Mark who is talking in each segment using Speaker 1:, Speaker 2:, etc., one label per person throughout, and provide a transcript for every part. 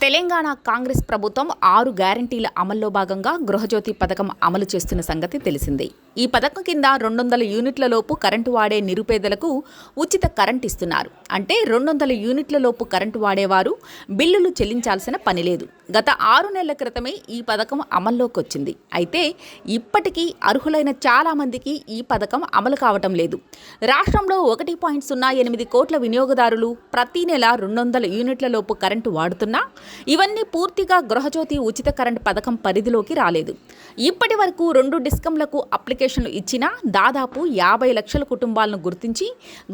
Speaker 1: తెలంగాణ కాంగ్రెస్ ప్రభుత్వం ఆరు గ్యారంటీల అమల్లో భాగంగా గృహజ్యోతి పథకం అమలు చేస్తున్న సంగతి తెలిసిందే. ఈ పథకం కింద రెండు వందల యూనిట్ల లోపు కరెంటు వాడే నిరుపేదలకు ఉచిత కరెంట్ ఇస్తున్నారు. అంటే రెండు వందల యూనిట్ల లోపు కరెంటు వాడేవారు బిల్లులు చెల్లించాల్సిన పని లేదు. గత ఆరు నెలల క్రితమే ఈ పథకం అమల్లోకి వచ్చింది అయితే ఇప్పటికీ అర్హులైన చాలామందికి ఈ పథకం అమలు కావటం లేదు. రాష్ట్రంలో ఒకటి పాయింట్ సున్నా ఎనిమిది కోట్ల వినియోగదారులు ప్రతి నెల రెండు వందల యూనిట్ల లోపు కరెంటు వాడుతున్నా ఇవన్నీ పూర్తిగా గృహజ్యోతి ఉచిత కరెంట్ పథకం పరిధిలోకి రాలేదు. ఇప్పటి వరకు రెండు డిస్కంలకు అప్లికేషన్లు ఇచ్చినా దాదాపు యాభై లక్షల కుటుంబాలను గుర్తించి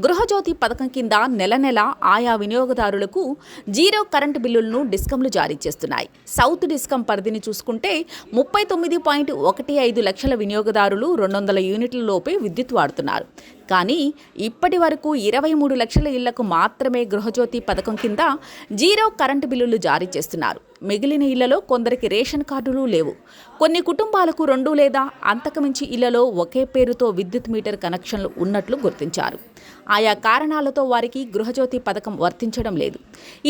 Speaker 1: గృహజ్యోతి పథకం కింద నెల నెల ఆయా వినియోగదారులకు జీరో కరెంటు బిల్లులను డిస్కంలు జారీ చేస్తున్నాయి. సౌత్ డిస్కం పరిధిని చూసుకుంటే ముప్పై తొమ్మిది పాయింట్ ఒకటి ఐదు లక్షల వినియోగదారులు రెండు వందల యూనిట్ల లోపే విద్యుత్ వాడుతున్నారు. కానీ ఇప్పటి వరకు ఇరవై మూడు లక్షల ఇళ్ళకు మాత్రమే గృహజ్యోతి పథకం కింద జీరో కరెంటు బిల్లులు జారీ చేస్తున్నారు. మిగిలిన ఇళ్ళలో కొందరికి రేషన్ కార్డులు లేవు. కొన్ని కుటుంబాలకు రెండు లేదా అంతకుమించి ఇళ్ళలో ఒకే పేరుతో విద్యుత్ మీటర్ కనెక్షన్లు ఉన్నట్లు గుర్తించారు. ఆయా కారణాలతో వారికి గృహజ్యోతి పథకం వర్తించడం లేదు.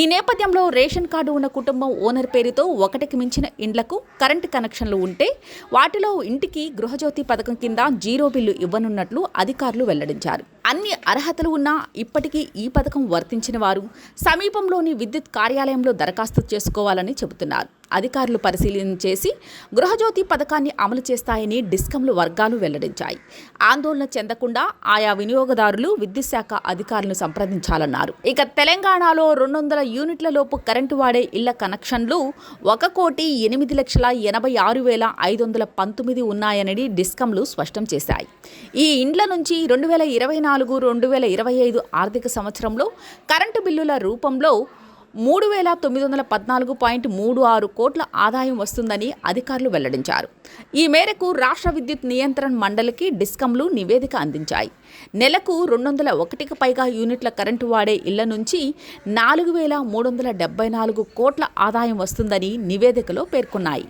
Speaker 1: ఈ నేపథ్యంలో రేషన్ కార్డు ఉన్న కుటుంబం ఓనర్ పేరుతో ఒకటికి మించిన ఇండ్లకు కరెంటు కనెక్షన్లు ఉంటే వాటిలో ఇంటికి గృహజ్యోతి పథకం కింద జీరో బిల్లు ఇవ్వనున్నట్లు అధికారులు వెల్లడించారు. అన్ని అర్హతలు ఉన్నా ఇప్పటికీ ఈ పథకం వర్తించిన వారు సమీపంలోని విద్యుత్ కార్యాలయంలో దరఖాస్తు చేసుకోవాలని చెబుతున్నారు. అధికారులు పరిశీలన చేసి గృహజ్యోతి పథకాన్ని అమలు చేస్తాయని డిస్కంలు వర్గాలు వెల్లడించాయి. ఆందోళన చెందకుండా ఆయా వినియోగదారులు విద్యుత్ శాఖ అధికారులను సంప్రదించాలన్నారు. ఇక తెలంగాణలో రెండు వందల యూనిట్ల లోపు కరెంటు వాడే ఇళ్ళ కనెక్షన్లు ఒక కోటి ఎనిమిది లక్షల ఎనభై ఆరు వేల ఐదు వందల పంతొమ్మిది ఉన్నాయని డిస్కంలు స్పష్టం చేశాయి. ఈ ఇండ్ల నుంచి రెండు వేల ఇరవై నాలుగు నాలుగు రెండు వేల ఇరవై ఐదు ఆర్థిక సంవత్సరంలో కరెంటు బిల్లుల రూపంలో మూడు వేల తొమ్మిది వందల పద్నాలుగు పాయింట్ మూడు ఆరు కోట్ల ఆదాయం వస్తుందని అధికారులు వెల్లడించారు. ఈ మేరకు రాష్ట్ర విద్యుత్ నియంత్రణ మండలికి డిస్కంలు నివేదిక అందించాయి. నెలకు రెండు వందల ఒకటికి పైగా యూనిట్ల కరెంటు వాడే ఇళ్ళ నుంచి నాలుగు వేల మూడు వందల డెబ్బై నాలుగు కోట్ల ఆదాయం వస్తుందని నివేదికలో పేర్కొన్నాయి.